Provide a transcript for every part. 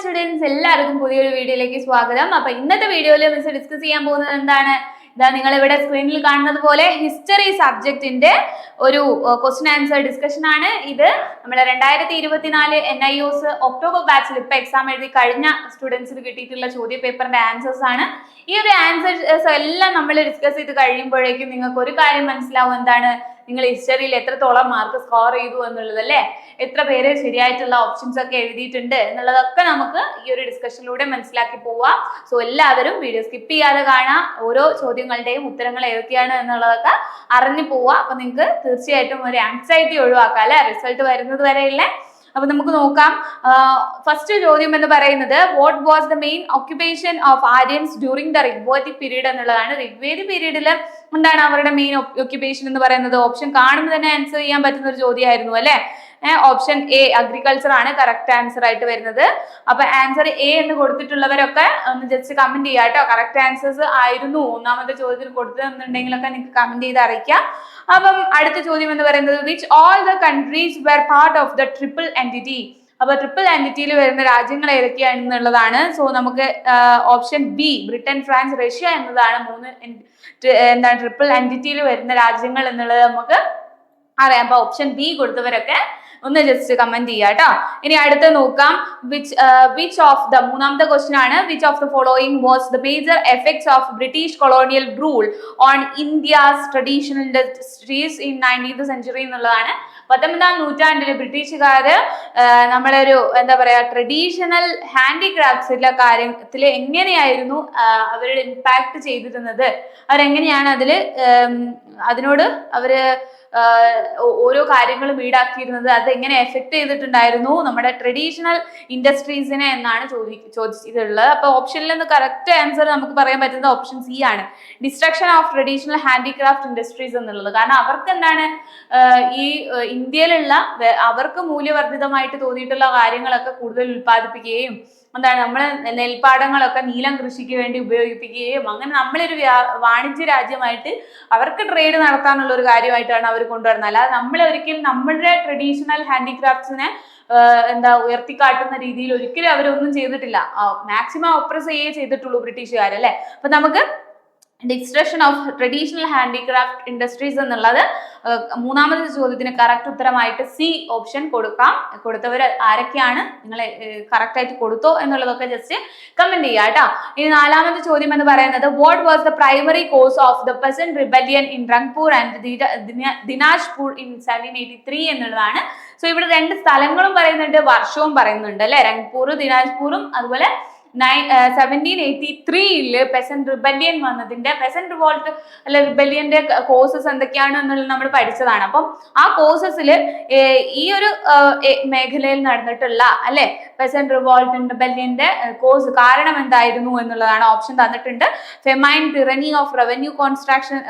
Students എല്ലാവർക്കും പുതിയൊരു വീഡിയോയിലേക്ക് സ്വാഗതം. അപ്പൊ ഇന്നത്തെ വീഡിയോയിൽ മിസ് ഡിസ്കസ് ചെയ്യാൻ പോകുന്നത് എന്താണ്? ഇതാ നിങ്ങൾ ഇവിടെ സ്ക്രീനിൽ കാണുന്നത് പോലെ ഹിസ്റ്ററി സബ്ജക്റ്റിന്റെ ഒരു ക്വസ്റ്റ്യൻ ആൻസർ ഡിസ്കഷൻ ആണ്. ഇത് നമ്മുടെ രണ്ടായിരത്തി ഇരുപത്തിനാല് എൻ ഐ ഒസ് ഒക്ടോബർ ബാച്ചിൽ ഇപ്പൊ എക്സാം എഴുതി കഴിഞ്ഞ സ്റ്റുഡൻസിന് കിട്ടിയിട്ടുള്ള ചോദ്യ പേപ്പറിന്റെ ആൻസേഴ്സ് ആണ്. ഈ ഒരു ആൻസേഴ്സ് എല്ലാം നമ്മൾ ഡിസ്കസ് ചെയ്ത് കഴിയുമ്പോഴേക്കും നിങ്ങൾക്ക് ഒരു കാര്യം മനസ്സിലാവും. എന്താണ്? നിങ്ങൾ ഹിസ്റ്ററിയിൽ എത്രത്തോളം മാർക്ക് സ്കോർ ചെയ്തു എന്നുള്ളത് അല്ലേ എത്ര പേര് ശരിയായിട്ടുള്ള ഓപ്ഷൻസ് ഒക്കെ എഴുതിയിട്ടുണ്ട് എന്നുള്ളതൊക്കെ നമുക്ക് ഈ ഒരു ഡിസ്കഷനിലൂടെ മനസ്സിലാക്കി പോവാം. സോ എല്ലാവരും വീഡിയോ സ്കിപ്പ് ചെയ്യാതെ കാണാം. ഓരോ ചോദ്യങ്ങളുടെയും ഉത്തരങ്ങൾ ഏതൊക്കെയാണ് എന്നുള്ളതൊക്കെ അറിഞ്ഞു പോവാം. അപ്പൊ നിങ്ങൾക്ക് തീർച്ചയായിട്ടും ഒരു ആൻസൈറ്റി ഒഴിവാക്കാം അല്ലെ? റിസൾട്ട് വരുന്നത് വരെയുള്ള അപ്പൊ നമുക്ക് നോക്കാം. ഫസ്റ്റ് ചോദ്യം എന്ന് പറയുന്നത് what was the main occupation of Aryans during the Rigvedic period എന്നുള്ളതാണ്. റിഗ്വേദി പീരീഡിൽ എന്താണ് അവരുടെ മെയിൻ ഓക്യുപേഷൻ എന്ന് പറയുന്നത്? ഓപ്ഷൻ കാണുമ്പോൾ തന്നെ ആൻസർ ചെയ്യാൻ പറ്റുന്ന ഒരു ചോദ്യമായിരുന്നു അല്ലെ? ഓപ്ഷൻ എ അഗ്രികൾച്ചർ ആണ് കറക്റ്റ് ആൻസർ ആയിട്ട് വരുന്നത്. അപ്പൊ ആൻസർ എ എന്ന് കൊടുത്തിട്ടുള്ളവരൊക്കെ ഒന്ന് ജസ്റ്റ് കമന്റ് ചെയ്യാം കേട്ടോ കറക്റ്റ് ആൻസേഴ്സ് ആയിരുന്നു. ഒന്നാമത്തെ ചോദ്യത്തിന് കൊടുത്തതെന്നുണ്ടെങ്കിലൊക്കെ നിങ്ങൾക്ക് കമന്റ് ചെയ്ത് അറിയിക്കാം. അപ്പം അടുത്ത ചോദ്യം എന്ന് പറയുന്നത് which all the countries were part of the triple entity അപ്പൊ ട്രിപ്പിൾ എന്റിറ്റിയിൽ വരുന്ന രാജ്യങ്ങൾ ഏതൊക്കെയാണെന്നുള്ളതാണ്. സോ നമുക്ക് option B Britain France Russia എന്നതാണ് മൂന്ന് എന്താണ് ട്രിപ്പിൾ എന്റിറ്റിയിൽ വരുന്ന രാജ്യങ്ങൾ എന്നുള്ളത് നമുക്ക് അറിയാം. അപ്പൊ ഓപ്ഷൻ ബി കൊടുത്തവരൊക്കെ ഒന്ന് ജസ്റ്റ് കമന്റ് ചെയ്യാം കേട്ടോ. ഇനി അടുത്ത് നോക്കാം. വിച്ച് വിച്ച് ഓഫ് ദ മൂന്നാമത്തെ ക്വസ്റ്റ്യൻ ആണ്. Which of the following was the major effects of British colonial rule on India's traditional industries in nineteenth century എന്നുള്ളതാണ്. പത്തൊമ്പതാം നൂറ്റാണ്ടിൽ ബ്രിട്ടീഷുകാർ നമ്മളെ ഒരു എന്താ പറയുക ട്രഡീഷണൽ ഹാൻഡിക്രാഫ്റ്റ്സിലെ കാര്യത്തിൽ എങ്ങനെയായിരുന്നു ആഹ് അവരുടെ ഇമ്പാക്ട് ചെയ്തിരുന്നത്? അവരെങ്ങനെയാണ് അതിൽ അതിനോട് അവർ ആഹ് ഓ- ഓരോ കാര്യങ്ങളും ഈടാക്കിയിരുന്നത് അത് എങ്ങനെ എഫക്ട് ചെയ്തിട്ടുണ്ടായിരുന്നു? നമ്മുടെ ട്രഡീഷണൽ ഇൻഡസ്ട്രീസിനെ എന്നാണ് ചോദി ചോദിച്ചിട്ടുള്ളത് അപ്പൊ ഓപ്ഷനിൽ നിന്ന് കറക്റ്റ് ആൻസർ നമുക്ക് പറയാൻ പറ്റുന്നത് ഓപ്ഷൻ സി ആണ്. Destruction of traditional handicraft industries എന്നുള്ളത്. കാരണം അവർക്ക് എന്താണ് ഈ ഇന്ത്യയിലുള്ള അവർക്ക് മൂല്യവർദ്ധിതമായിട്ട് തോന്നിയിട്ടുള്ള കാര്യങ്ങളൊക്കെ കൂടുതൽ ഉൽപ്പാദിപ്പിക്കുകയും എന്താണ് നമ്മൾ നെൽപ്പാടങ്ങളൊക്കെ നീലം കൃഷിക്ക് വേണ്ടി ഉപയോഗിപ്പിക്കുകയും അങ്ങനെ നമ്മളൊരു വാണിജ്യ രാജ്യമായിട്ട് അവർക്ക് ട്രേഡ് നടത്താനുള്ള ഒരു കാര്യമായിട്ടാണ് അവർ കൊണ്ടുവരുന്നത്. അല്ലാതെ നമ്മൾ ഒരിക്കലും നമ്മളുടെ ട്രഡീഷണൽ ഹാൻഡിക്രാഫ്റ്റ്സിനെ എന്താ ഉയർത്തിക്കാട്ടുന്ന രീതിയിൽ ഒരിക്കലും അവരൊന്നും ചെയ്തിട്ടില്ല. മാക്സിമം ഒപ്രസ് ചെയ്യേ ചെയ്തിട്ടുള്ളൂ ബ്രിട്ടീഷുകാർ അല്ലെ? അപ്പൊ നമുക്ക് destruction of traditional handicraft industries എന്നുള്ളത് മൂന്നാമത്തെ ചോദ്യത്തിന് കറക്റ്റ് ഉത്തരമായിട്ട് സി ഓപ്ഷൻ കൊടുക്കാം. കൊടുത്തവർ ആരൊക്കെയാണ്? നിങ്ങൾ കറക്റ്റ് ആയിട്ട് കൊടുത്തോ എന്നുള്ളതൊക്കെ ജസ്റ്റ് കമന്റ് ചെയ്യുക കേട്ടോ. ഇനി നാലാമത്തെ ചോദ്യം എന്ന് പറയുന്നത് what was the primary cause of the peasant rebellion in Rangpur and Dinajpur in seventeen eighty three എന്നുള്ളതാണ്. സോ ഇവിടെ രണ്ട് സ്ഥലങ്ങളും പറയുന്നുണ്ട് വർഷവും പറയുന്നുണ്ട് അല്ലെ? രംഗ്പൂർ ദിനാജ്പൂറും അതുപോലെ സെവന്റീൻ എയ്റ്റി ത്രീയിൽ പെസന്റ് റിബല്യൻ വന്നതിന്റെ പെസന്റ് റിവോൾട്ട് അല്ല റിബല്യന്റെ കോഴ്സസ് എന്തൊക്കെയാണ് എന്നുള്ളത് നമ്മൾ പഠിച്ചതാണ്. അപ്പം ആ കോഴ്സസിൽ ഈ ഒരു മേഖലയിൽ നടന്നിട്ടുള്ള അല്ലെ പെസന്റ് റിവോൾട്ട് റിബല്യന്റെ കോഴ്സ് കാരണം എന്തായിരുന്നു എന്നുള്ളതാണ് ഓപ്ഷൻ തന്നിട്ടുണ്ട്. Famine tyranny of revenue construction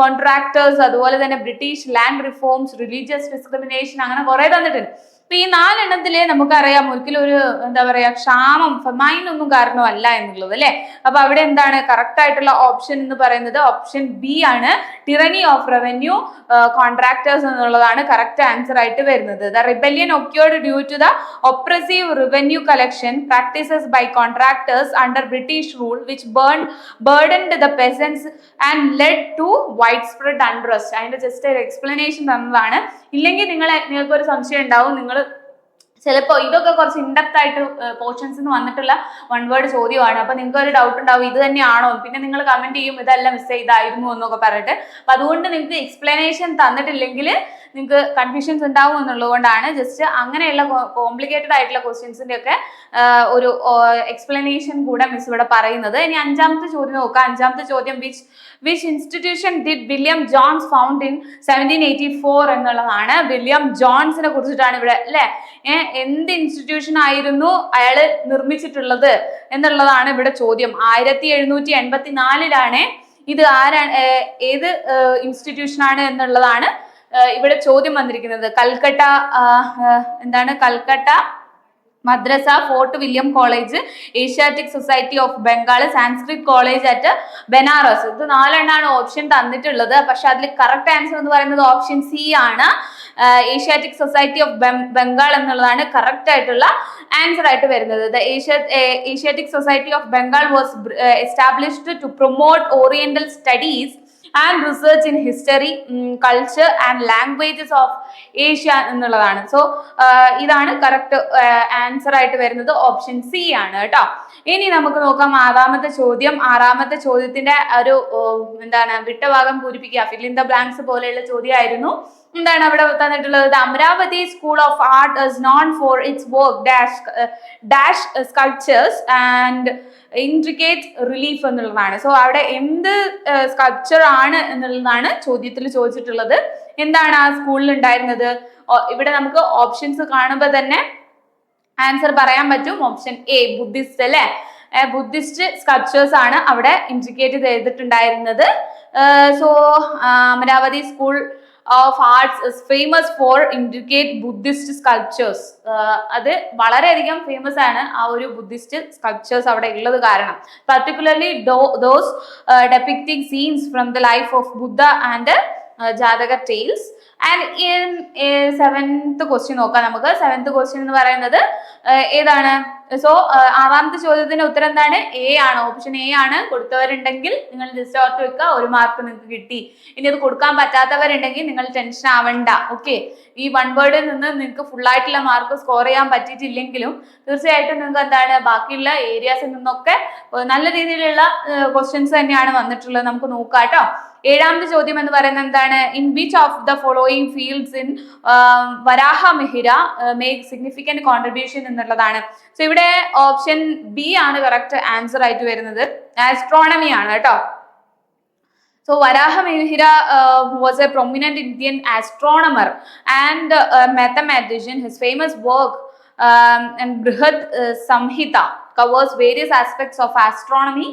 contractors അതുപോലെ തന്നെ British land reforms religious discrimination അങ്ങനെ കുറെ തന്നിട്ടുണ്ട്. അപ്പൊ ഈ നാലെണ്ണത്തിലെ നമുക്കറിയാം ഒരിക്കലും ഒരു എന്താ പറയാ ക്ഷാമം ഫെമൈൻ ഒന്നും കാരണമല്ല എന്നുള്ളത് അല്ലെ? അപ്പൊ അവിടെ എന്താണ്? കറക്റ്റ് ആയിട്ടുള്ള ഓപ്ഷൻ എന്ന് പറയുന്നത് ഓപ്ഷൻ ബി ആണ്. ടിറനി ഓഫ് റവന്യൂ കോൺട്രാക്ടേഴ്സ് എന്നുള്ളതാണ് കറക്റ്റ് ആൻസർ ആയിട്ട് വരുന്നത്. The rebellion occurred due to the oppressive revenue collection practices by contractors under British rule which burn burdened the peasants and led to widespread unrest അതിന്റെ just ഒരു explanation തന്നതാണ്. ഇല്ലെങ്കിൽ നിങ്ങൾ നിങ്ങൾക്ക് ഒരു സംശയം ഉണ്ടാവും. നിങ്ങൾ ചിലപ്പോൾ ഇതൊക്കെ കുറച്ച് ഇൻഡെപ്ത് ആയിട്ട് പോർഷൻസ് വന്നിട്ടുള്ള വൺ വേർഡ് ചോദ്യമാണ്. അപ്പൊ നിങ്ങൾക്ക് ഒരു ഡൗട്ട് ഉണ്ടാവും ഇത് തന്നെയാണോ? പിന്നെ നിങ്ങൾ കമന്റ് ചെയ്യും ഇതല്ല മിസ് ചെയ്തായിരുന്നു എന്നൊക്കെ പറഞ്ഞിട്ട്. അപ്പൊ അതുകൊണ്ട് നിങ്ങൾക്ക് എക്സ്പ്ലനേഷൻ തന്നിട്ടില്ലെങ്കിൽ നിങ്ങൾക്ക് കൺഫ്യൂഷൻസ് ഉണ്ടാവും എന്നുള്ളത് കൊണ്ടാണ് ജസ്റ്റ് അങ്ങനെയുള്ള കോംപ്ലിക്കേറ്റഡ് ആയിട്ടുള്ള ക്വസ്റ്റ്യൻസിന്റെ ഒക്കെ ഒരു എക്സ്പ്ലനേഷൻ കൂടെ മിസ് ഇവിടെ പറയുന്നത്. ഇനി അഞ്ചാമത്തെ ചോദ്യം നോക്കാം. അഞ്ചാമത്തെ ചോദ്യം which which institution did William Jones found in seventeen eighty four എന്നുള്ളതാണ്. വില്യം ജോൺസിനെ കുറിച്ചിട്ടാണ് ഇവിടെ അല്ലെ? എന്ത് ഇൻസ്റ്റിറ്റ്യൂഷൻ ആയിരുന്നു അയാൾ നിർമ്മിച്ചിട്ടുള്ളത് എന്നുള്ളതാണ് ഇവിടെ ചോദ്യം. ആയിരത്തി എഴുന്നൂറ്റി എൺപത്തി നാലിലാണ് ഇത് ആരാണ് ഏത് ഇൻസ്റ്റിറ്റ്യൂഷൻ ആണ് എന്നുള്ളതാണ് ഇവിടെ ചോദ്യം വന്നിരിക്കുന്നത് കൽക്കട്ട എന്താണ് Calcutta Madrasa Fort William College Asiatic Society of Bengal Sanskrit College at Banaras. ഇത് നാലെണ്ണാണ് ഓപ്ഷൻ തന്നിട്ടുള്ളത്. പക്ഷെ അതിൽ കറക്റ്റ് ആൻസർ എന്ന് പറയുന്നത് ഓപ്ഷൻ സി ആണ്. ഏഷ്യാറ്റിക് സൊസൈറ്റി ഓഫ് ബംഗാൾ എന്നുള്ളതാണ് കറക്റ്റ് ആയിട്ടുള്ള ആൻസർ ആയിട്ട് വരുന്നത്. The Asiatic Society of Bengal was established to promote oriental studies and research in history culture and languages of Asia എന്നുള്ളതാണ്. സോ ഇതാണ് കറക്റ്റ് ആൻസർ ആയിട്ട് വരുന്നത് ഓപ്ഷൻ സി ആണ് കേട്ടോ ഇനി നമുക്ക് നോക്കാം ആറാമത്തെ ചോദ്യം. ആറാമത്തെ ചോദ്യത്തിന്റെ ഒരു എന്താണ് വിട്ടഭാഗം പൂരിപ്പിക്കുക. ഫിൽ ഇൻ ദ ബ്ലാങ്ക്സ് പോലെയുള്ള ചോദ്യമായിരുന്നു. എന്താണ് അവിടെ തന്നിട്ടുള്ളത്? Amaravati school of art is known for its work dash dash sculptures and intricate relief എന്നുള്ളതാണ്. സോ അവിടെ എന്ത് സ്കൾപ്ചർ ആണ് എന്നുള്ളതാണ് ചോദ്യത്തിൽ ചോദിച്ചിട്ടുള്ളത്. എന്താണ് ആ സ്കൂളിൽ ഉണ്ടായിരുന്നത്? ഇവിടെ നമുക്ക് ഓപ്ഷൻസ് കാണുമ്പോൾ തന്നെ ആൻസർ പറയാൻ പറ്റും. ഓപ്ഷൻ എ ബുദ്ധിസ്റ്റ് അല്ലെ? ബുദ്ധിസ്റ്റ് സ്കൾപ്ചേഴ്സ് ആണ് അവിടെ ഇൻട്രിക്കേറ്റ് ചെയ്തിട്ടുണ്ടായിരുന്നത്. So Amaravati school of arts is famous for indicate Buddhist sculptures അത് വളരെയധികം ഫേമസ് ആണ് ആ ഒരു ബുദ്ധിസ്റ്റ് സ്കൾപ്ചേഴ്സ് അവിടെ ഉള്ളത് കാരണം. Particularly those depicting scenes from the life of Buddha and Jataka tales and seventh question നോക്കാം നമുക്ക്. സെവൻത്ത് ക്വസ്റ്റ്യൻ എന്ന് പറയുന്നത് ഏതാണ്? സോ ആറാമത്തെ ചോദ്യത്തിന്റെ ഉത്തരം എന്താണ്? എ ആണ്. ഓപ്ഷൻ എ ആണ്. കൊടുത്തവരുണ്ടെങ്കിൽ നിങ്ങൾ ജസ്റ്റ് ഓർത്ത് വെക്കുക. ഒരു മാർക്ക് നിങ്ങൾക്ക് കിട്ടി. ഇനി അത് കൊടുക്കാൻ പറ്റാത്തവരുണ്ടെങ്കിൽ നിങ്ങൾ ടെൻഷൻ ആവണ്ട. ഓക്കെ ഈ വൺ വേർഡിൽ നിന്ന് നിങ്ങൾക്ക് ഫുൾ ആയിട്ടുള്ള മാർക്ക് സ്കോർ ചെയ്യാൻ പറ്റിയിട്ടില്ലെങ്കിലും തീർച്ചയായിട്ടും നിങ്ങൾക്ക് എന്താണ്? ബാക്കിയുള്ള ഏരിയാസിൽ നിന്നൊക്കെ നല്ല രീതിയിലുള്ള ക്വസ്റ്റ്യൻസ് തന്നെയാണ് വന്നിട്ടുള്ളത്. നമുക്ക് നോക്കാം കേട്ടോ. ഏഴാമത്തെ ചോദ്യം എന്ന് പറയുന്നത് എന്താണ്? In which of the following fields in Varaha Mihira make significant contribution എന്നുള്ളതാണ്. സോ ഇവിടെ ഓപ്ഷൻ ബി ആണ് കറക്റ്റ് ആൻസർ ആയിട്ട് വരുന്നത്. ആസ്ട്രോണമി ആണ് കേട്ടോ. So Varaha Mihira was a prominent Indian astronomer and mathematician his famous work Brihat Samhita covers various aspects of astronomy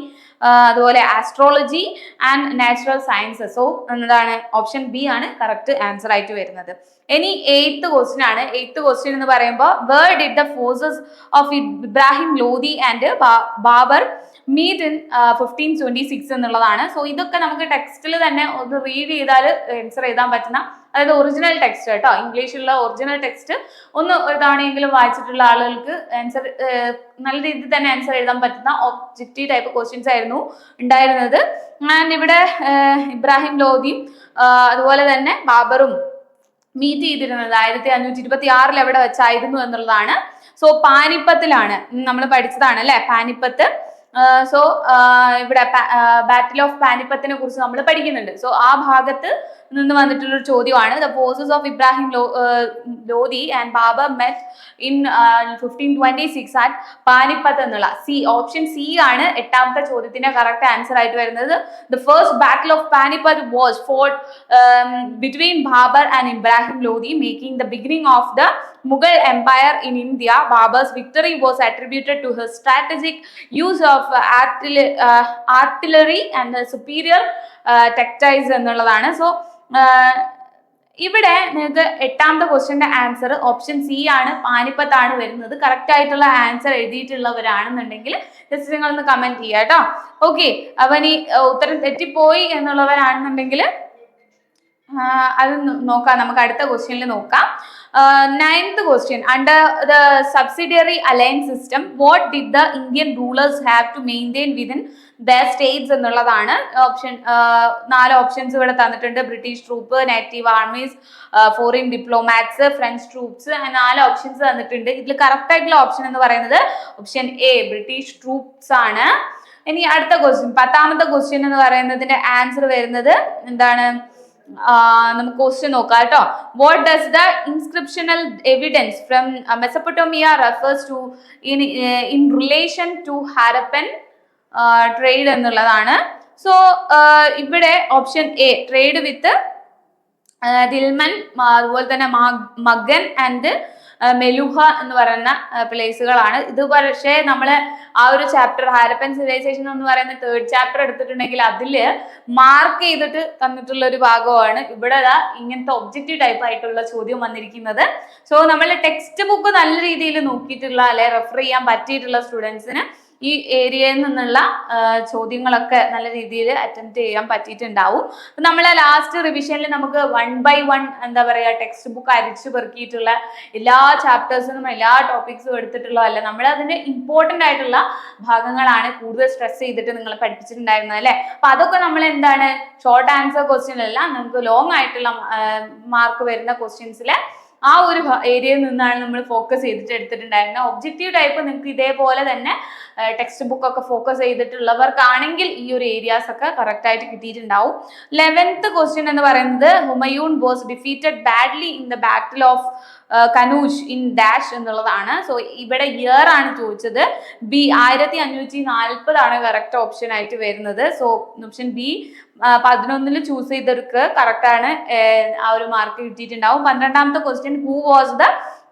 അതുപോലെ astrology and natural sciences so എന്താണ്? Option B ആണ് correct answer ആയിട്ട് വരുന്നത്. ഇനി എയ്ത്ത് ക്വസ്റ്റ്യൻ ആണ്. Eighth question എന്ന് പറയുമ്പോൾ where did the forces of Ibrahim Lodi and Babur meet in fifteen twenty six എന്നുള്ളതാണ്. സോ ഇതൊക്കെ നമുക്ക് ടെക്സ്റ്റിൽ തന്നെ ഒന്ന് റീഡ് ചെയ്താൽ ആൻസർ എഴുതാൻ പറ്റുന്ന അതായത് ഒറിജിനൽ ടെക്സ്റ്റ് കേട്ടോ. ഇംഗ്ലീഷിലുള്ള ഒറിജിനൽ ടെക്സ്റ്റ് ഒന്ന് ഒരു തവണയെങ്കിലും വായിച്ചിട്ടുള്ള ആളുകൾക്ക് ആൻസർ നല്ല രീതിയിൽ തന്നെ ആൻസർ എഴുതാൻ പറ്റുന്ന ഒബ്ജക്റ്റീവ് ടൈപ്പ് ക്വസ്റ്റ്യൻസ് ആയിരുന്നു. ഉണ്ടായിരുന്നത്. ആൻഡ് ഇവിടെ ഇബ്രാഹിം ലോധിയും അതുപോലെ തന്നെ ബാബറും മീറ്റ് ചെയ്തിരുന്നത് ആയിരത്തി അഞ്ഞൂറ്റി ഇരുപത്തി ആറിൽ എവിടെ വെച്ചായിരുന്നു എന്നുള്ളതാണ്. സോ പാനിപ്പത്തിലാണ് നമ്മൾ പഠിച്ചതാണ് അല്ലെ? പാനിപ്പത്ത്. സോ ഇവിടെ ബാറ്റിൽ ഓഫ് പാനിപ്പത്തിനെ കുറിച്ച് നമ്മൾ പഠിക്കുന്നുണ്ട്. സോ ആ ഭാഗത്ത് നിന്ന് വന്നിട്ടുള്ള ഒരു ചോദ്യമാണ് the forces of Ibrahim Lodi and Babur met in fifteen twenty six at Panipat എന്നുള്ള സി ഓപ്ഷൻ സി ആണ് എട്ടാമത്തെ ചോദ്യത്തിന്റെ കറക്റ്റ് ആൻസർ ആയിട്ട് വരുന്നത്. The first battle of Panipat was fought between Babur and Ibrahim Lodi making the beginning of the Mughal empire in India Babur's victory was attributed to his strategic use of uh, ആർട്ടിൽ artillery and superior uh, tactics എന്നുള്ളതാണ്. So ഇവിടെ നിങ്ങൾക്ക് എട്ടാമത്തെ ക്വസ്റ്റ്യന്റെ answer option C ആണ് പാനിപ്പത്താണ് വരുന്നത്. Correct ആയിട്ടുള്ള answer എഴുതിയിട്ടുള്ളവരാണെന്നുണ്ടെങ്കിൽ just നിങ്ങളൊന്ന് കമന്റ് ചെയ്യാം കേട്ടോ. ഓക്കെ അപ്പൊ ഇനി uh, ഉത്തരം തെറ്റിപ്പോയി എന്നുള്ളവരാണെന്നുണ്ടെങ്കിൽ അത് നോക്കാം. നമുക്ക് അടുത്ത ക്വസ്റ്റ്യനിൽ നോക്കാം. Ninth question under the subsidiary alliance system what did the Indian rulers have to maintain within the states എന്നുള്ളതാണ് ഓപ്ഷൻ നാല് ഓപ്ഷൻസ് ഇവിടെ തന്നിട്ടുണ്ട്. British troop native armies foreign diplomats French troops നാല് ഓപ്ഷൻസ് തന്നിട്ടുണ്ട്. ഇതിൽ കറക്റ്റ് ആയിട്ടുള്ള ഓപ്ഷൻ എന്ന് പറയുന്നത് ഓപ്ഷൻ എ ബ്രിട്ടീഷ് ട്രൂപ്സ് ആണ്. ഇനി അടുത്ത ക്വസ്റ്റ്യൻ പത്താമത്തെ ക്വസ്റ്റ്യൻ എന്ന് പറയുന്നതിന്റെ ആൻസർ വരുന്നത് എന്താണ്? നമുക്ക് ക്വസ്റ്റ്യൻ നോക്കാം കേട്ടോ. What does the inscriptional evidence from Mesopotamia refers to in in relation to Harappan trade എന്നുള്ളതാണ്. സോ ഇവിടെ option A trade with Dilmun അതുപോലെ തന്നെ മഗൻ ആൻഡ് മെലുഹ എന്ന് പറയുന്ന പ്ലേസുകളാണ് ഇത് പക്ഷേ നമ്മൾ ആ ഒരു ചാപ്റ്റർ ഹാരപ്പൻ സിവിലൈസേഷൻ എന്ന് പറയുന്ന തേർഡ് ചാപ്റ്റർ എടുത്തിട്ടുണ്ടെങ്കിൽ അതിൽ മാർക്ക് ചെയ്തിട്ട് തന്നിട്ടുള്ള ഒരു ഭാഗമാണ്. ഇവിടെ ഇങ്ങനത്തെ ഒബ്ജക്റ്റീവ് ടൈപ്പ് ആയിട്ടുള്ള ചോദ്യം വന്നിരിക്കുന്നത്. സോ നമ്മൾ ടെക്സ്റ്റ് ബുക്ക് നല്ല രീതിയിൽ നോക്കിയിട്ടുള്ള അല്ലെ റെഫർ ചെയ്യാൻ പറ്റിയിട്ടുള്ള സ്റ്റുഡൻസിന് ഈ ഏരിയയിൽ നിന്നുള്ള ചോദ്യങ്ങളൊക്കെ നല്ല രീതിയിൽ അറ്റംപ്റ്റ് ചെയ്യാൻ പറ്റിയിട്ടുണ്ടാവും. നമ്മളെ ലാസ്റ്റ് റിവിഷനിൽ നമുക്ക് വൺ ബൈ വൺ എന്താ പറയുക ടെക്സ്റ്റ് ബുക്ക് അരിച്ചു പെറുക്കിയിട്ടുള്ള എല്ലാ ചാപ്റ്റേഴ്സിനും എല്ലാ ടോപ്പിക്സും എടുത്തിട്ടുള്ളതല്ല. നമ്മൾ അതിന്റെ ഇമ്പോർട്ടന്റ് ആയിട്ടുള്ള ഭാഗങ്ങളാണ് കൂടുതൽ സ്ട്രെസ് ചെയ്തിട്ട് നിങ്ങൾ പഠിപ്പിച്ചിട്ടുണ്ടായിരുന്നത് അല്ലേ? അപ്പൊ അതൊക്കെ നമ്മൾ എന്താണ് ഷോർട്ട് ആൻസർ ക്വസ്റ്റ്യൻ അല്ല നമുക്ക് ലോങ് ആയിട്ടുള്ള മാർക്ക് വരുന്ന ക്വസ്റ്റ്യൻസിൽ ആ ഒരു ഏരിയയിൽ നിന്നാണ് നമ്മൾ ഫോക്കസ് ചെയ്തിട്ട് എടുത്തിട്ടുണ്ടായിരുന്നത് ഒബ്ജക്റ്റീവ് ടൈപ്പ് നിങ്ങൾക്ക് ഇതേപോലെ തന്നെ ടെക്സ്റ്റ് ബുക്ക് ഒക്കെ ഫോക്കസ് ചെയ്തിട്ടുള്ളവർക്കാണെങ്കിൽ ഈ ഒരു ഏരിയാസ് ഒക്കെ കറക്റ്റ് ആയിട്ട് കിട്ടിയിട്ടുണ്ടാവും. ലെവൻത്ത് ക്വസ്റ്റ്യൻ എന്ന് പറയുന്നത് Humayun was defeated badly in the battle of Kannauj in dash എന്നുള്ളതാണ്. സോ ഇവിടെ ഇയർ ആണ് ചോദിച്ചത്. ബി ആയിരത്തി അഞ്ഞൂറ്റി നാൽപ്പതാണ് കറക്റ്റ് ഓപ്ഷൻ ആയിട്ട് വരുന്നത്. സോ ഓപ്ഷൻ ബി പതിനൊന്നിൽ ചൂസ് ചെയ്തവർക്ക് കറക്റ്റ് ആണ്. ആ ഒരു മാർക്ക് കിട്ടിയിട്ടുണ്ടാവും. പന്ത്രണ്ടാമത്തെ question who was the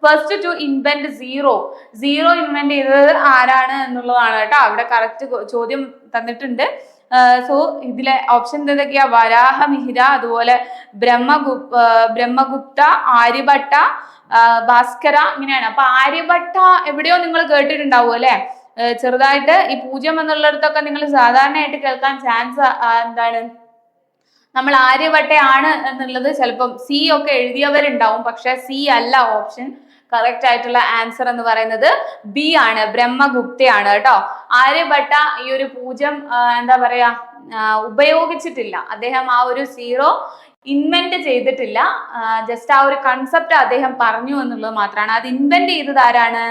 first to invent zero zero invent ചെയ്തത് ആരാണ് എന്നുള്ളതാണ് കേട്ടോ. അവിടെ കറക്റ്റ് ചോദ്യം തന്നിട്ടുണ്ട്. സോ ഇതിലെ ഓപ്ഷൻ എന്തൊക്കെയാ വരാഹമിഹിര അതുപോലെ ബ്രഹ്മഗു ബ്രഹ്മഗുപ്ത ആര്യഭട്ട ഭാസ്കര ഇങ്ങനെയാണ്. അപ്പൊ ആര്യഭട്ട എവിടെയോ നിങ്ങൾ കേട്ടിട്ടുണ്ടാവും അല്ലെ? ചെറുതായിട്ട് ഈ പൂജ്യം എന്നുള്ളിടത്തൊക്കെ നിങ്ങൾ സാധാരണയായിട്ട് കേൾക്കാൻ ചാൻസ് എന്താണ്? നമ്മൾ ആര്യവട്ടയാണ് എന്നുള്ളത് ചിലപ്പം സി ഒക്കെ എഴുതിയവരുണ്ടാവും. പക്ഷെ സി അല്ല ഓപ്ഷൻ കറക്റ്റ് ആയിട്ടുള്ള ആൻസർ എന്ന് പറയുന്നത് ബി ആണ്. ബ്രഹ്മഗുപ്തയാണ് കേട്ടോ. ആര്യഭട്ട ഈ ഒരു പൂജ്യം എന്താ പറയാ ഉപയോഗിച്ചിട്ടില്ല. അദ്ദേഹം ആ ഒരു സീറോ ഇൻവെന്റ് ചെയ്തിട്ടില്ല. ജസ്റ്റ് ആ ഒരു കൺസെപ്റ്റ് അദ്ദേഹം പറഞ്ഞു എന്നുള്ളത് മാത്രമാണ്. അത് ഇൻവെന്റ് ചെയ്തത് ആരാണ്?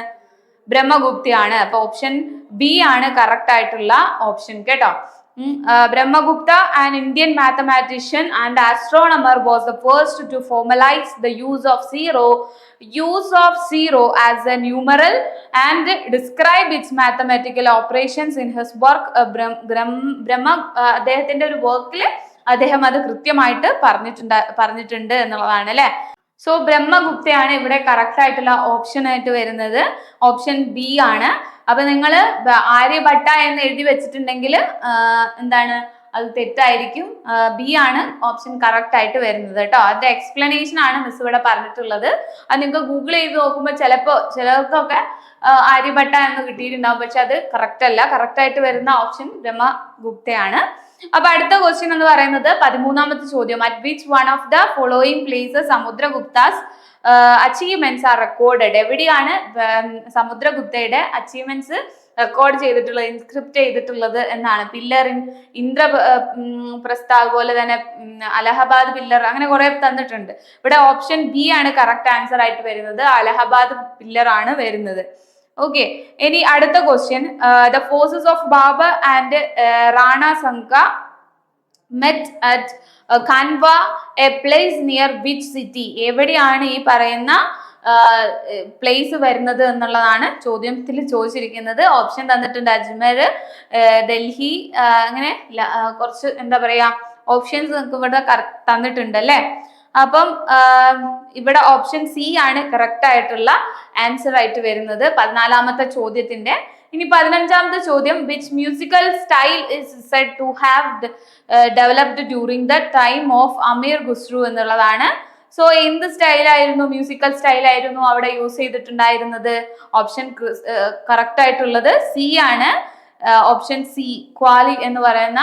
ബ്രഹ്മഗുപ്തയാണ്. അപ്പൊ ഓപ്ഷൻ ബി ആണ് കറക്റ്റ് ആയിട്ടുള്ള ഓപ്ഷൻ കേട്ടോ. Brahmagupta an Indian mathematician and astronomer was the first to formalise the use of zero use of zero as a numeral and describe its mathematical operations in his work Brahma അദ്ദേഹത്തിന്റെ ഒരു വർക്കിൽ അദ്ദേഹം അത് കൃത്യമായിട്ട് പറഞ്ഞിട്ടുണ്ട് പറഞ്ഞിട്ടുണ്ട് എന്നുള്ളതാണ് അല്ലെ? സോ ബ്രഹ്മഗുപ്തയാണ് ഇവിടെ കറക്റ്റ് ആയിട്ടുള്ള ഓപ്ഷൻ ആയിട്ട് വരുന്നത് ഓപ്ഷൻ ബി ആണ്. അപ്പൊ നിങ്ങൾ ആര്യഭട്ട എന്ന് എഴുതി വെച്ചിട്ടുണ്ടെങ്കിൽ എന്താണ്? അത് തെറ്റായിരിക്കും. ബി ആണ് ഓപ്ഷൻ കറക്റ്റ് ആയിട്ട് വരുന്നത് കേട്ടോ. അതിന്റെ എക്സ്പ്ലനേഷൻ ആണ് മിസ് ഇവിടെ പറഞ്ഞിട്ടുള്ളത്. അത് നിങ്ങൾക്ക് ഗൂഗിൾ ചെയ്ത് നോക്കുമ്പോൾ ചിലപ്പോൾ ചിലർക്കൊക്കെ ആര്യഭട്ട എന്ന് കിട്ടിയിട്ടുണ്ടാവും. പക്ഷെ അത് കറക്റ്റ് അല്ല. കറക്റ്റ് ആയിട്ട് വരുന്ന ഓപ്ഷൻ ബ്രഹ്മഗുപ്തയാണ് അപ്പൊ അടുത്ത ക്വസ്റ്റ്യൻ എന്ന് പറയുന്നത് പതിമൂന്നാമത്തെ ചോദ്യം. At which one of the following places Samudragupta's achievements are recorded എവിടെയാണ് സമുദ്രഗുപ്തയുടെ അച്ചീവ്മെന്റ്സ് റെക്കോർഡ് ചെയ്തിട്ടുള്ളത് ഇൻസ്ക്രിപ്റ്റ് ചെയ്തിട്ടുള്ളത് എന്നാണ്. പില്ലർ ഇൻ ഇന്ദ്ര പ്രസ്താവ് പോലെ തന്നെ അലഹബാദ് പില്ലർ അങ്ങനെ കുറെ തന്നിട്ടുണ്ട്. ഇവിടെ ഓപ്ഷൻ ബി ആണ് കറക്റ്റ് ആൻസർ ആയിട്ട് വരുന്നത്. അലഹബാദ് പില്ലർ ആണ് വരുന്നത്. ഓക്കെ ഇനി അടുത്ത question the forces of Babur and Rana Sanga met at Khanwa a place near which city എവിടെയാണ് ഈ പറയുന്ന പ്ലേസ് വരുന്നത് എന്നുള്ളതാണ് ചോദ്യത്തിൽ ചോദിച്ചിരിക്കുന്നത്. ഓപ്ഷൻ തന്നിട്ടുണ്ട് അജ്മീർ ഡൽഹി അങ്ങനെ കുറച്ച് എന്താ പറയാ ഓപ്ഷൻസ് നിങ്ങൾക്ക് ഇവിടെ തന്നിട്ടുണ്ട് അല്ലേ? അപ്പം ഇവിടെ ഓപ്ഷൻ സി ആണ് കറക്റ്റ് ആയിട്ടുള്ള ആൻസർ ആയിട്ട് വരുന്നത്. പതിനാലാമത്തെ ചോദ്യത്തിന്റെ. ഇനി പതിനഞ്ചാമത്തെ ചോദ്യം which musical style is said to have developed during the time of Amir Khusrau എന്നുള്ളതാണ്. സോ എന്ത് സ്റ്റൈലായിരുന്നു മ്യൂസിക്കൽ സ്റ്റൈലായിരുന്നു അവിടെ യൂസ് ചെയ്തിട്ടുണ്ടായിരുന്നത്? ഓപ്ഷൻ കറക്റ്റ് ആയിട്ടുള്ളത് സി ആണ്. ഓപ്ഷൻ സി ക്വാലി എന്ന് പറയുന്ന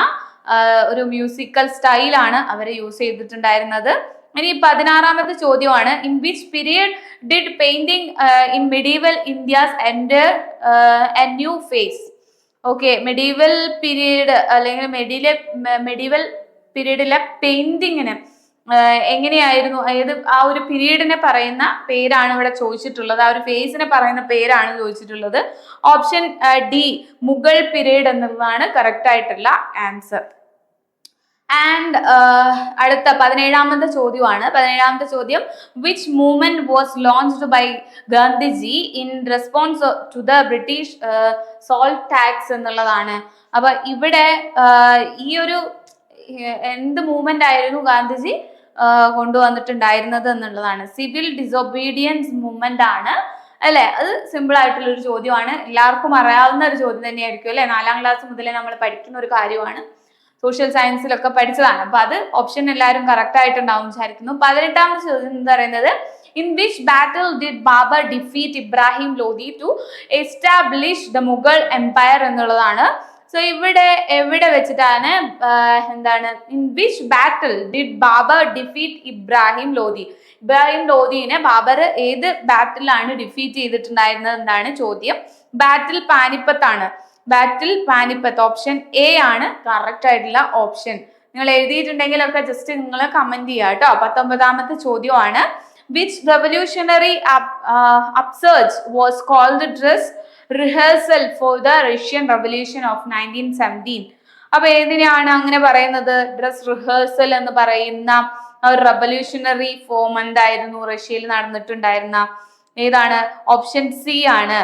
ഒരു മ്യൂസിക്കൽ സ്റ്റൈലാണ് അവർ യൂസ് ചെയ്തിട്ടുണ്ടായിരുന്നത്. ഇനി പതിനാറാമത്തെ ചോദ്യമാണ്. In which period did painting in medieval India's end a new phase okay medieval period അല്ലെങ്കിൽ മെഡീവൽ മെഡീവൽ പീരീഡിലെ പെയിന്റിങ്ങിന് എങ്ങനെയായിരുന്നു? ഏത് ആ ഒരു പീരീഡിനെ പറയുന്ന പേരാണ് ഇവിടെ ചോദിച്ചിട്ടുള്ളത്. ആ ഒരു ഫേസിനെ പറയുന്ന പേരാണ് ചോദിച്ചിട്ടുള്ളത്. ഓപ്ഷൻ ഡി മുഗൾ പീരീഡ് എന്നുള്ളതാണ് കറക്റ്റ് ആയിട്ടുള്ള ആൻസർ. ആൻഡ് അടുത്ത പതിനേഴാമത്തെ ചോദ്യമാണ്. പതിനേഴാമത്തെ ചോദ്യം which movement was launched by Gandhiji in response to the British salt tax എന്നുള്ളതാണ്? അപ്പൊ ഇവിടെ ഈ ഒരു എന്ത് മൂവ്മെന്റ് ആയിരുന്നു ഗാന്ധിജി? കൊണ്ടുവന്നിട്ടുണ്ടായിരുന്നത് എന്നുള്ളതാണ്. സിവിൽ ഡിസൊബീഡിയൻസ് മൂവ്മെന്റ് ആണ്. അല്ലെ? അത് സിമ്പിൾ ആയിട്ടുള്ള ഒരു ചോദ്യമാണ്. എല്ലാവർക്കും അറിയാവുന്ന ഒരു ചോദ്യം തന്നെയായിരിക്കും അല്ലെ? നാലാം ക്ലാസ് മുതലേ നമ്മൾ പഠിക്കുന്ന ഒരു കാര്യമാണ്. സോഷ്യൽ സയൻസിലൊക്കെ പഠിച്ചതാണ്. അപ്പൊ അത് ഓപ്ഷൻ എല്ലാവരും കറക്റ്റ് ആയിട്ടുണ്ടാവും വിചാരിക്കുന്നു. പതിനെട്ടാമത്തെ ചോദ്യം എന്ന് പറയുന്നത് in which battle did Babur defeat Ibrahim Lodi to establish the Mughal empire എന്നുള്ളതാണ്. സോ ഇവിടെ എവിടെ വെച്ചിട്ടാണ് എന്താണ് in which battle did Babur defeat Ibrahim Lodi Ibrahim ലോധിനെ Babur ഏത് ബാറ്റിലാണ് ഡിഫീറ്റ് ചെയ്തിട്ടുണ്ടായിരുന്നത് എന്നാണ് ചോദ്യം. ബാറ്റിൽ പാനിപ്പത്താണ് ബാറ്റിൽ പാനിപ്പത്ത് ഓപ്ഷൻ എ ആണ് കറക്റ്റ് ആയിട്ടുള്ള ഓപ്ഷൻ നിങ്ങൾ എഴുതിയിട്ടുണ്ടെങ്കിൽ ഒക്കെ ജസ്റ്റ് നിങ്ങൾ കമന്റ് ചെയ്യുക കേട്ടോ. പത്തൊമ്പതാമത്തെ ചോദ്യമാണ്. Which revolutionary upsurge was called dress rehearsal for the Russian revolution of nineteen seventeen അപ്പൊ ഏതിനെയാണ് അങ്ങനെ പറയുന്നത്? ഡ്രസ് റിഹേഴ്സൽ എന്ന് പറയുന്ന ഒരു റെവല്യൂഷണറി ഫോം എന്തായിരുന്നു? റഷ്യയിൽ നടന്നിട്ടുണ്ടായിരുന്ന ഏതാണ്? ഓപ്ഷൻ സി ആണ്.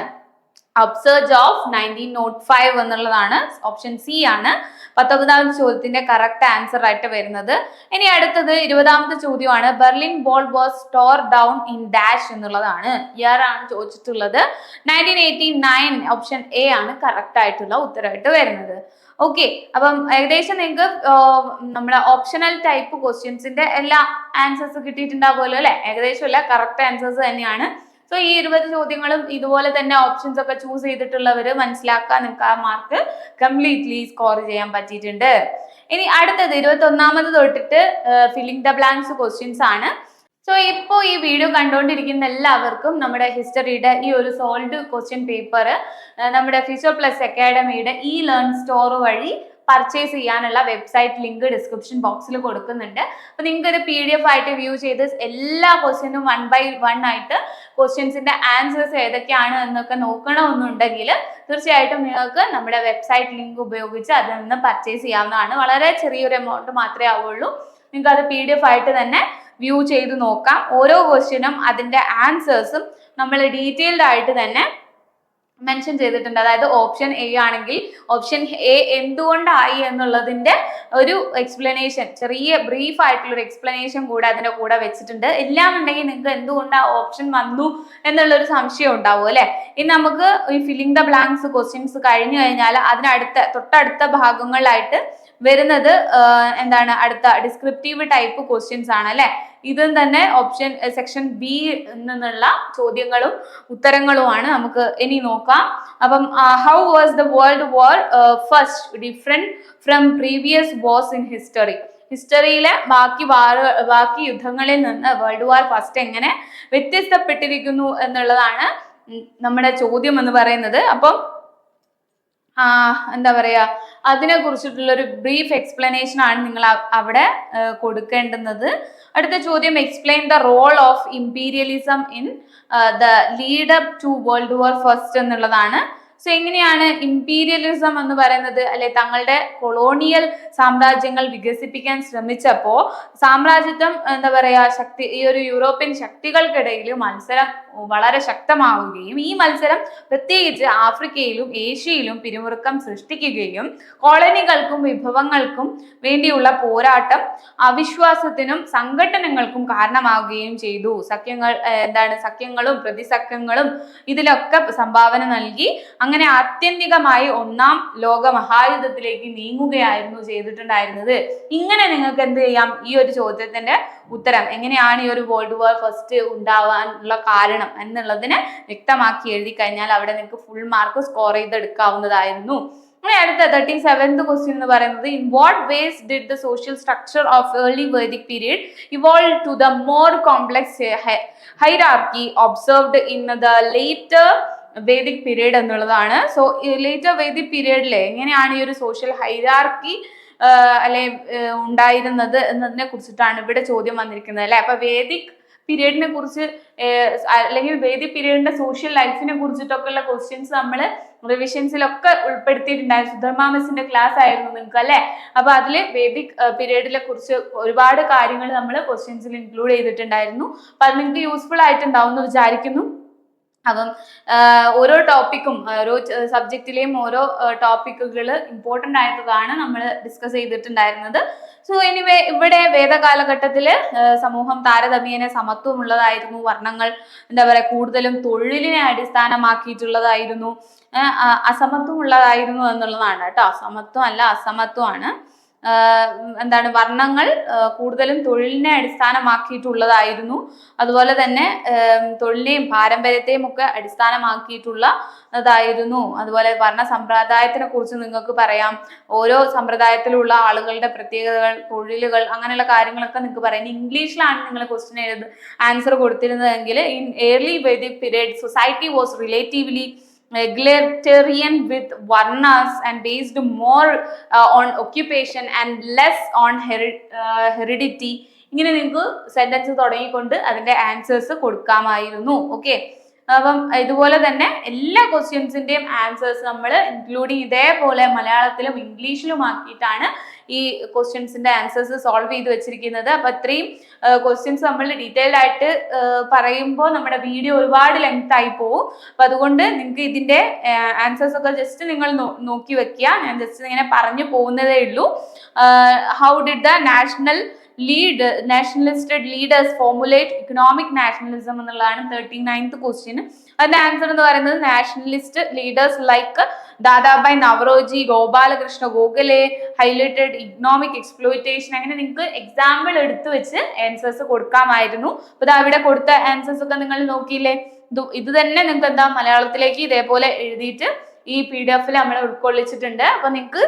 Upsurge of nineteen nought five എന്നുള്ളതാണ് ഓപ്ഷൻ സി ആണ്. പത്തൊമ്പതാമത്തെ ചോദ്യത്തിന്റെ കറക്റ്റ് ആൻസർ ആയിട്ട് വരുന്നത്. ഇനി അടുത്തത് ഇരുപതാമത്തെ ചോദ്യമാണ്. ബെർലിൻ ബോൾ വാസ് സ്റ്റോർ ഡൗൺ ഇൻ ഡാഷ് എന്നുള്ളതാണ്. ഇയർ ആണ് ചോദിച്ചിട്ടുള്ളത്. Nineteen eighty nine option A ആണ് കറക്റ്റ് ആയിട്ടുള്ള ഉത്തരമായിട്ട് വരുന്നത്. ഓക്കെ അപ്പം ഏകദേശം നിങ്ങൾക്ക് നമ്മുടെ ഓപ്ഷണൽ ടൈപ്പ് ക്വസ്റ്റ്യൻസിന്റെ എല്ലാ ആൻസേഴ്സ് കിട്ടിയിട്ടുണ്ടാവുമല്ലോ അല്ലെ? ഏകദേശം എല്ലാ കറക്റ്റ് ആൻസേഴ്സ് തന്നെയാണ്. സോ ഈ ഇരുപത് ചോദ്യങ്ങളും ഇതുപോലെ തന്നെ ഓപ്ഷൻസ് ഒക്കെ ചൂസ് ചെയ്തിട്ടുള്ളവർ മനസ്സിലാക്കാൻ നിങ്ങൾക്ക് ആ മാർക്ക് കംപ്ലീറ്റ്ലി സ്കോർ ചെയ്യാൻ പറ്റിയിട്ടുണ്ട്. ഇനി അടുത്തത് ഇരുപത്തി ഒന്നാമത് തൊട്ടിട്ട് ഫില്ലിംഗ് ദ ബ്ലാങ്ക്സ് ക്വസ്റ്റ്യൻസ് ആണ്. സോ ഇപ്പോൾ ഈ വീഡിയോ കണ്ടുകൊണ്ടിരിക്കുന്ന എല്ലാവർക്കും നമ്മുടെ ഹിസ്റ്ററിയുടെ ഈ ഒരു സോൾഡ് ക്വസ്റ്റ്യൻ പേപ്പർ നമ്മുടെ ഫിസോ പ്ലസ് അക്കാഡമിയുടെ ഇ ലേൺ സ്റ്റോർ വഴി പർച്ചേസ് ചെയ്യാനുള്ള വെബ്സൈറ്റ് ലിങ്ക് ഡിസ്ക്രിപ്ഷൻ ബോക്സിൽ കൊടുക്കുന്നുണ്ട്. അപ്പൊ നിങ്ങൾക്ക് ഇത് പി ഡി എഫ് ആയിട്ട് വ്യൂ ചെയ്ത് എല്ലാ ക്വസ്റ്റ്യനും വൺ ബൈ വൺ ആയിട്ട് ക്വസ്റ്റ്യൻസിന്റെ ആൻസേഴ്സ് ഏതൊക്കെയാണ് എന്നൊക്കെ നോക്കണമെന്നുണ്ടെങ്കിൽ തീർച്ചയായിട്ടും നിങ്ങൾക്ക് നമ്മുടെ വെബ്സൈറ്റ് ലിങ്ക് ഉപയോഗിച്ച് അതിൽ നിന്ന് പർച്ചേസ് ചെയ്യാവുന്നതാണ്. വളരെ ചെറിയൊരു എമൗണ്ട് മാത്രമേ ആവുള്ളൂ. നിങ്ങൾക്ക് അത് പി ഡി എഫ് ആയിട്ട് തന്നെ വ്യൂ ചെയ്ത് നോക്കാം. ഓരോ ക്വസ്റ്റ്യനും അതിന്റെ ആൻസേഴ്സും നമ്മൾ ഡീറ്റെയിൽഡ് ആയിട്ട് തന്നെ മെൻഷൻ ചെയ്തിട്ടുണ്ട്. അതായത് ഓപ്ഷൻ എ ആണെങ്കിൽ ഓപ്ഷൻ എ എന്തുകൊണ്ടായി എന്നുള്ളതിന്റെ ഒരു എക്സ്പ്ലനേഷൻ ചെറിയ ബ്രീഫ് ആയിട്ടുള്ള ഒരു എക്സ്പ്ലനേഷൻ കൂടെ അതിന്റെ കൂടെ വെച്ചിട്ടുണ്ട്. എല്ലാം ഉണ്ടെങ്കിൽ നിങ്ങൾക്ക് എന്തുകൊണ്ട് ആ ഓപ്ഷൻ വന്നു എന്നുള്ള ഒരു സംശയം ഉണ്ടാവും അല്ലെ? ഇനി നമുക്ക് ഈ ഫില്ലിംഗ് ദ ബ്ലാങ്ക്സ് ക്വസ്റ്റ്യൻസ് കഴിഞ്ഞു കഴിഞ്ഞാൽ അതിനടുത്ത തൊട്ടടുത്ത ഭാഗങ്ങളിലായിട്ട് വരുന്നത് എന്താണ് അടുത്ത ഡിസ്ക്രിപ്റ്റീവ് ടൈപ്പ് ക്വസ്റ്റ്യൻസ് ആണ് അല്ലെ? ഇതും തന്നെ ഓപ്ഷൻ സെക്ഷൻ ബി നിന്നുള്ള ചോദ്യങ്ങളും ഉത്തരങ്ങളുമാണ് നമുക്ക് ഇനി നോക്കാം. അപ്പം how was the world war first different from previous was in history ഹിസ്റ്ററിയിലെ ബാക്കി വാർ ബാക്കി യുദ്ധങ്ങളിൽ നിന്ന് വേൾഡ് വാർ ഫസ്റ്റ് എങ്ങനെ വ്യത്യസ്തപ്പെട്ടിരിക്കുന്നു എന്നുള്ളതാണ് നമ്മുടെ ചോദ്യം എന്ന് പറയുന്നത്. അപ്പം എന്താ പറയാ അതിനെ കുറിച്ചിട്ടുള്ള ഒരു ബ്രീഫ് എക്സ്പ്ലനേഷൻ ആണ് നിങ്ങൾ അവിടെ കൊടുക്കേണ്ടുന്നത്. അടുത്ത ചോദ്യം explain the role of imperialism in the lead up to world war first എന്നുള്ളതാണ്. സോ എങ്ങനെയാണ് ഇമ്പീരിയലിസം എന്ന് പറയുന്നത്? അല്ലെ തങ്ങളുടെ കൊളോണിയൽ സാമ്രാജ്യങ്ങൾ വികസിപ്പിക്കാൻ ശ്രമിച്ചപ്പോ സാമ്രാജ്യത്വം എന്താ പറയാ ശക്തി ഈ ഒരു യൂറോപ്യൻ ശക്തികൾക്കിടയിൽ മത്സരം വളരെ ശക്തമാവുകയും ഈ മത്സരം പ്രത്യേകിച്ച് ആഫ്രിക്കയിലും ഏഷ്യയിലും പിരിമുറുക്കം സൃഷ്ടിക്കുകയും കോളനികൾക്കും വിഭവങ്ങൾക്കും വേണ്ടിയുള്ള പോരാട്ടം അവിശ്വാസത്തിനും സംഘടനകൾക്കും കാരണമാവുകയും ചെയ്തു. സഖ്യങ്ങൾ എന്താണ് സഖ്യങ്ങളും പ്രതിസഖ്യങ്ങളും ഇതിലൊക്കെ സംഭാവന നൽകി. അങ്ങനെ ആത്യന്തികമായി ഒന്നാം ലോക മഹായുദ്ധത്തിലേക്ക് നീങ്ങുകയായിരുന്നു ചെയ്തിട്ടുണ്ടായിരുന്നത്. ഇങ്ങനെ നിങ്ങൾക്ക് എന്ത് ചെയ്യാം? ഈ ഒരു ചോദ്യത്തിന്റെ ഉത്തരം. എങ്ങനെയാണ് ഈ ഒരു വേൾഡ് വാർ ഫസ്റ്റ് ഉണ്ടാവാനുള്ള കാരണം എന്നുള്ളതിനെ വ്യക്തമാക്കി എഴുതി കഴിഞ്ഞാൽ അവിടെ നിങ്ങൾക്ക് ഫുൾ മാർക്ക് സ്കോർ ചെയ്തെടുക്കാവുന്നതായിരുന്നു. അടുത്ത തേർട്ടി സെവൻത് ക്വസ്റ്റ്യൻ എന്ന് പറയുന്നത് in what ways did the social structure of early Vedic period evolve to the more complex hierarchy observed in the later Vedic period എന്നുള്ളതാണ്. സോ ലേറ്റർ വേദിക് പീരീഡിലെ എങ്ങനെയാണ് ഈ ഒരു social hierarchy അല്ലെ ഉണ്ടായിരുന്നത് എന്നതിനെ കുറിച്ചിട്ടാണ് ഇവിടെ ചോദ്യം വന്നിരിക്കുന്നത് അല്ലെ? അപ്പൊ വേദിക് പീരീഡിനെ കുറിച്ച് അല്ലെങ്കിൽ വേദിക് പീരീഡിന്റെ സോഷ്യൽ ലൈഫിനെ കുറിച്ചിട്ടൊക്കെ ഉള്ള ക്വസ്റ്റ്യൻസ് നമ്മൾ റിവിഷൻസിലൊക്കെ ഉൾപ്പെടുത്തിയിട്ടുണ്ടായിരുന്നു. സുധർമാമസിന്റെ ക്ലാസ് ആയിരുന്നു നിങ്ങൾക്ക് അല്ലെ? അപ്പൊ അതിൽ വേദിക് പീരീഡിനെ കുറിച്ച് ഒരുപാട് കാര്യങ്ങൾ നമ്മൾ ക്വസ്റ്റ്യൻസിൽ ഇൻക്ലൂഡ് ചെയ്തിട്ടുണ്ടായിരുന്നു. അപ്പൊ അത് നിങ്ങൾക്ക് യൂസ്ഫുൾ ആയിട്ടുണ്ടാവും എന്ന് വിചാരിക്കുന്നു. അപ്പം ഓരോ ടോപ്പിക്കും ഓരോ സബ്ജക്റ്റിലെയും ഓരോ ടോപ്പിക്കുകൾ ഇമ്പോർട്ടന്റ് ആയതാണ് നമ്മൾ ഡിസ്കസ് ചെയ്തിട്ടുണ്ടായിരുന്നത്. സോ എനിവേ ഇവിടെ വേദകാലഘട്ടത്തിൽ സമൂഹം താരതമ്യേന സമത്വമുള്ളതായിരുന്നു. വർണങ്ങൾ എന്താ പറയുക കൂടുതലും തൊഴിലിനെ അടിസ്ഥാനമാക്കിയിട്ടുള്ളതായിരുന്നു. അസമത്വം അസമത്വമുള്ളതായിരുന്നു എന്നുള്ളതാണ് കേട്ടോ. സമത്വം അല്ല അസമത്വമാണ്. എന്താണ് വർണങ്ങൾ കൂടുതലും തൊഴിലിനെ അടിസ്ഥാനമാക്കിയിട്ടുള്ളതായിരുന്നു. അതുപോലെ തന്നെ തൊഴിലിനെയും പാരമ്പര്യത്തെയും ഒക്കെ അടിസ്ഥാനമാക്കിയിട്ടുള്ള അതായിരുന്നു അതുപോലെ വർണ സമ്പ്രദായത്തിനെ കുറിച്ച് നിങ്ങൾക്ക് പറയാം. ഓരോ സമ്പ്രദായത്തിലുള്ള ആളുകളുടെ പ്രത്യേകതകൾ തൊഴിലുകൾ അങ്ങനെയുള്ള കാര്യങ്ങളൊക്കെ നിങ്ങൾക്ക് പറയാം. ഇംഗ്ലീഷിലാണ് നിങ്ങൾ question answer കൊടുത്തിരുന്നതെങ്കിൽ in early Vedic period society was relatively egalitarian with varnas and based more uh, on occupation and less on heri- uh, heredity ഇങ്ങനെ നിങ്ങൾക്ക് സെന്റൻസ് തുടങ്ങിക്കൊണ്ട് അതിന്റെ ആൻസേഴ്സ് കൊടുക്കാമായിരുന്നു ഓക്കെ അപ്പം ഇതുപോലെ തന്നെ എല്ലാ ക്വസ്റ്റ്യൻസിന്റെയും ആൻസേഴ്സ് നമ്മൾ ഇൻക്ലൂഡിങ് ഇതേപോലെ മലയാളത്തിലും ഇംഗ്ലീഷിലും ആക്കിയിട്ടാണ് ഈ ക്വസ്റ്റ്യൻസിന്റെ ആൻസേഴ്സ് സോൾവ് ചെയ്ത് വെച്ചിരിക്കുന്നത്. അപ്പൊ ഇത്രയും ക്വസ്റ്റ്യൻസ് നമ്മൾ ഡീറ്റെയിൽഡ് ആയിട്ട് പറയുമ്പോൾ നമ്മുടെ വീഡിയോ ഒരുപാട് ലെങ്ത് ആയി പോകും അപ്പൊ അതുകൊണ്ട് നിങ്ങൾക്ക് ഇതിന്റെ ആൻസേഴ്സ് ഒക്കെ ജസ്റ്റ് നിങ്ങൾ നോക്കി വെക്കുക. ഞാൻ ജസ്റ്റ് ഇങ്ങനെ പറഞ്ഞു പോകുന്നതേ ഉള്ളൂ. How did the national lead nationalist leaders formulate economic nationalism എന്നുള്ളതാണ് തേർട്ടി നയൻത്ത് ക്വസ്റ്റ്യൻ അതിന്റെ ആൻസർ എന്ന് പറയുന്നത് nationalist leaders like Dadabhai Naoroji Gopal Krishna Gokhale highlighted economic exploitation അങ്ങനെ നിങ്ങൾക്ക് എക്സാമ്പിൾ എടുത്തു വെച്ച് ആൻസേഴ്സ് കൊടുക്കാമായിരുന്നു. അപ്പൊ അവിടെ കൊടുത്ത ആൻസേഴ്സ് ഒക്കെ നിങ്ങൾ നോക്കിയില്ലേ? ഇത് തന്നെ നിങ്ങൾക്ക് എന്താ മലയാളത്തിലേക്ക് ഇതേപോലെ എഴുതിയിട്ട് ഈ പി ഡി എഫിൽ നമ്മൾ ഉൾക്കൊള്ളിച്ചിട്ടുണ്ട്. അപ്പൊ നിങ്ങൾക്ക്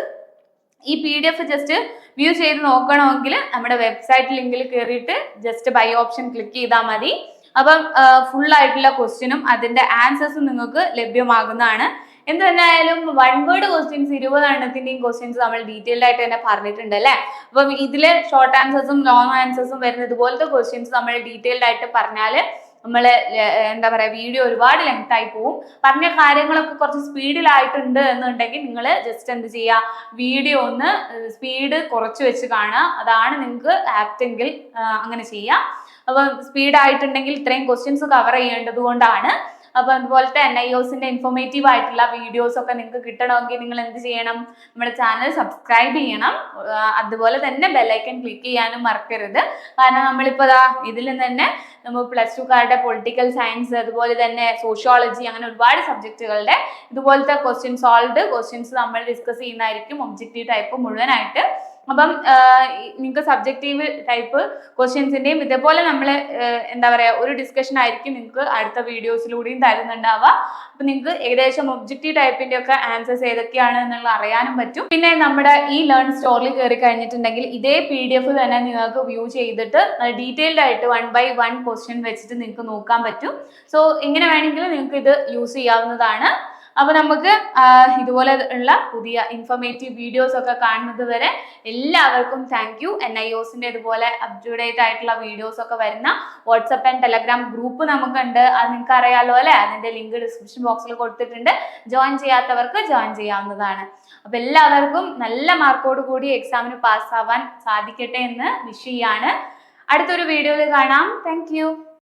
ഈ P D F just view ചെയ്ത് നോക്കണമെങ്കിൽ നമ്മുടെ വെബ്സൈറ്റ് ലിങ്കിൽ കയറിയിട്ട് ജസ്റ്റ് ബൈ ഓപ്ഷൻ ക്ലിക്ക് ചെയ്താൽ മതി. അപ്പം ഫുൾ ആയിട്ടുള്ള ക്വസ്റ്റ്യനും അതിന്റെ ആൻസേഴ്സും നിങ്ങൾക്ക് ലഭ്യമാകുന്നതാണ്. എന്ത് തന്നെയായാലും വൺ വേർഡ് ക്വസ്റ്റ്യൻസ് ഇരുപതെണ്ണത്തിന്റെയും ക്വസ്റ്റ്യൻസ് നമ്മൾ ഡീറ്റെയിൽഡ് ആയിട്ട് തന്നെ പറഞ്ഞിട്ടുണ്ട് അല്ലേ? അപ്പം ഇതിൽ ഷോർട്ട് ആൻസേഴ്സും ലോങ് ആൻസേഴ്സും വരുന്ന ഇതുപോലത്തെ ക്വസ്റ്റ്യൻസ് നമ്മൾ ഡീറ്റെയിൽഡ് ആയിട്ട് പറഞ്ഞാൽ നമ്മൾ എന്താ പറയാ വീഡിയോ ഒരുപാട് ലെങ്ത് ആയി പോവും. പറഞ്ഞ കാര്യങ്ങളൊക്കെ കുറച്ച് സ്പീഡിലായിട്ടുണ്ട് എന്നുണ്ടെങ്കിൽ നിങ്ങൾ ജസ്റ്റ് എന്ത് ചെയ്യുക വീഡിയോ ഒന്ന് സ്പീഡ് കുറച്ച് വെച്ച് കാണുക. അതാണ് നിങ്ങൾക്ക് ആപ്റ്റെങ്കിൽ അങ്ങനെ ചെയ്യാം. അപ്പം സ്പീഡായിട്ടുണ്ടെങ്കിൽ ഇത്രയും ക്വസ്റ്റ്യൻസ് കവർ ചെയ്യേണ്ടത് കൊണ്ടാണ്. അപ്പൊ അതുപോലത്തെ എൻ ഐ ഇൻഫോർമേറ്റീവ് ആയിട്ടുള്ള വീഡിയോസ് ഒക്കെ നിങ്ങൾക്ക് കിട്ടണമെങ്കിൽ നിങ്ങൾ എന്ത് ചെയ്യണം? നമ്മുടെ ചാനൽ സബ്സ്ക്രൈബ് ചെയ്യണം. അതുപോലെ തന്നെ ബെല്ലൈക്കൻ ക്ലിക്ക് ചെയ്യാനും മറക്കരുത്. കാരണം നമ്മളിപ്പോൾ ഇതിൽ തന്നെ നമ്മൾ പ്ലസ് ടുക്കാരുടെ പൊളിറ്റിക്കൽ സയൻസ് അതുപോലെ തന്നെ സോഷ്യോളജി അങ്ങനെ ഒരുപാട് സബ്ജക്റ്റുകളുടെ ഇതുപോലത്തെ ക്വസ്റ്റ്യൻ സോൾവ്ഡ് ക്വസ്റ്റ്യൻസ് നമ്മൾ ഡിസ്കസ് ചെയ്യുന്നതായിരിക്കും ഒബ്ജക്റ്റീവ് ടൈപ്പ് മുഴുവനായിട്ട്. അപ്പം നിങ്ങൾക്ക് സബ്ജക്റ്റീവ് ടൈപ്പ് ക്വസ്റ്റ്യൻസിന്റെയും ഇതേപോലെ നമ്മൾ എന്താ പറയുക ഒരു ഡിസ്കഷൻ ആയിരിക്കും നിങ്ങൾക്ക് അടുത്ത വീഡിയോസിലൂടെയും തരുന്നുണ്ടാവുക. അപ്പം നിങ്ങൾക്ക് ഏകദേശം ഒബ്ജക്റ്റീവ് ടൈപ്പിന്റെ ഒക്കെ ആൻസേഴ്സ് ഏതൊക്കെയാണ് എന്നുള്ള അറിയാനും പറ്റും. പിന്നെ നമ്മുടെ ഈ ലേൺ സ്റ്റോറിൽ കയറി കഴിഞ്ഞിട്ടുണ്ടെങ്കിൽ ഇതേ പി ഡി എഫ് തന്നെ നിങ്ങൾക്ക് വ്യൂ ചെയ്തിട്ട് ഡീറ്റെയിൽഡ് ആയിട്ട് വൺ ബൈ വൺ ക്വസ്റ്റ്യൻ വെച്ചിട്ട് നിങ്ങൾക്ക് നോക്കാൻ പറ്റും. സോ ഇങ്ങനെ വേണമെങ്കിൽ നിങ്ങൾക്ക് ഇത് യൂസ് ചെയ്യാവുന്നതാണ്. അപ്പൊ നമുക്ക് ഇതുപോലെ ഉള്ള പുതിയ ഇൻഫോർമേറ്റീവ് വീഡിയോസ് ഒക്കെ കാണുന്നത് വരെ എല്ലാവർക്കും താങ്ക് യു എൻ ഐ ഒസിന്റെ ഇതുപോലെ അപ് ടു ഡേറ്റ് ആയിട്ടുള്ള വീഡിയോസ് ഒക്കെ വരുന്ന വാട്സപ്പ് ആൻഡ് ടെലഗ്രാം ഗ്രൂപ്പ് നമുക്കുണ്ട്. അത് നിങ്ങൾക്ക് അറിയാലോ അല്ലെ? അതിന്റെ ലിങ്ക് ഡിസ്ക്രിപ്ഷൻ ബോക്സിൽ കൊടുത്തിട്ടുണ്ട്. ജോയിൻ ചെയ്യാത്തവർക്ക് ജോയിൻ ചെയ്യാവുന്നതാണ്. അപ്പൊ എല്ലാവർക്കും നല്ല മാർക്കോട് കൂടി എക്സാമിന് പാസ്സാവാൻ സാധിക്കട്ടെ എന്ന് വിഷ് ചെയ്യാണ്. അടുത്തൊരു വീഡിയോയിൽ കാണാം. താങ്ക്